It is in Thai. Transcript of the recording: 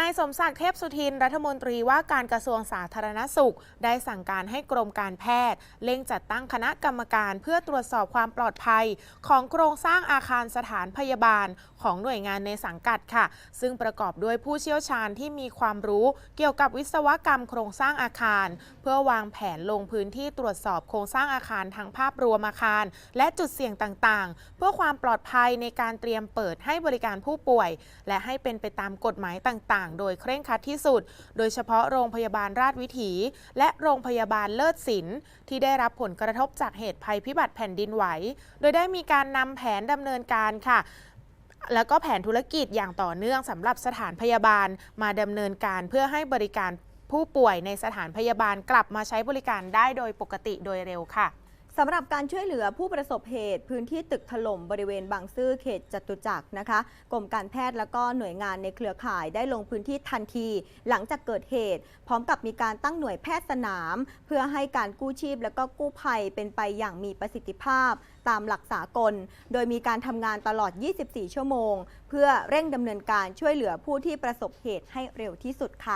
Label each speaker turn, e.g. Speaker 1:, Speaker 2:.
Speaker 1: นายสมศักดิ์เทพสุทิน รัฐมนตรีว่าการกระทรวงสาธารณสุข ได้สั่งการให้กรมการแพทย์เร่งจัดตั้งคณะกรรมการเพื่อตรวจสอบความปลอดภัย ของโครงสร้างอาคารสถานพยาบาลของหน่วยงานในสังกัดค่ะ ซึ่งประกอบด้วยผู้เชี่ยวชาญที่มีความรู้เกี่ยวกับวิศวกรรมโครงสร้างอาคาร เพื่อวางแผนลงพื้นที่ตรวจสอบโครงสร้างอาคารทางภาพรวมอาคาร และจุดเสี่ยงต่างๆ เพื่อความปลอดภัยในการเตรียมเปิดให้บริการผู้ป่วย และให้เป็นไปตามกฎหมายต่างๆ โดยเคร่งครัดที่สุด โดยเฉพาะโรงพยาบาลราชวิถี และโรงพยาบาลเลิศศิลป์ที่ได้รับผลกระทบจากเหตุภัยพิบัติแผ่นดินไหว โดยได้มีการนำแผนดำเนินการค่ะแล้วก็แผนธุรกิจอย่างต่อเนื่องสำหรับสถานพยาบาลมาดำเนินการเพื่อให้บริการผู้ป่วยในสถานพยาบาลกลับมาใช้บริการได้โดยปกติโดยเร็วค่ะ
Speaker 2: สำหรับการช่วยเหลือผู้ประสบเหตุ พื้นที่ตึกถล่มบริเวณบางซื่อเขตจตุจักรนะคะกรมการแพทย์แล้วก็หน่วยงานในเครือข่ายได้ลงพื้นที่ทันที หลังจากเกิดเหตุ พร้อมกับมีการตั้งหน่วยแพทย์สนาม เพื่อให้การกู้ชีพแล้วก็กู้ภัยเป็นไปอย่างมีประสิทธิภาพ ตามหลักสากล โดยมีการทำงานตลอด 24 ชั่วโมง เพื่อเร่งดำเนินการช่วยเหลือผู้ที่ประสบเหตุให้เร็วที่สุดค่ะ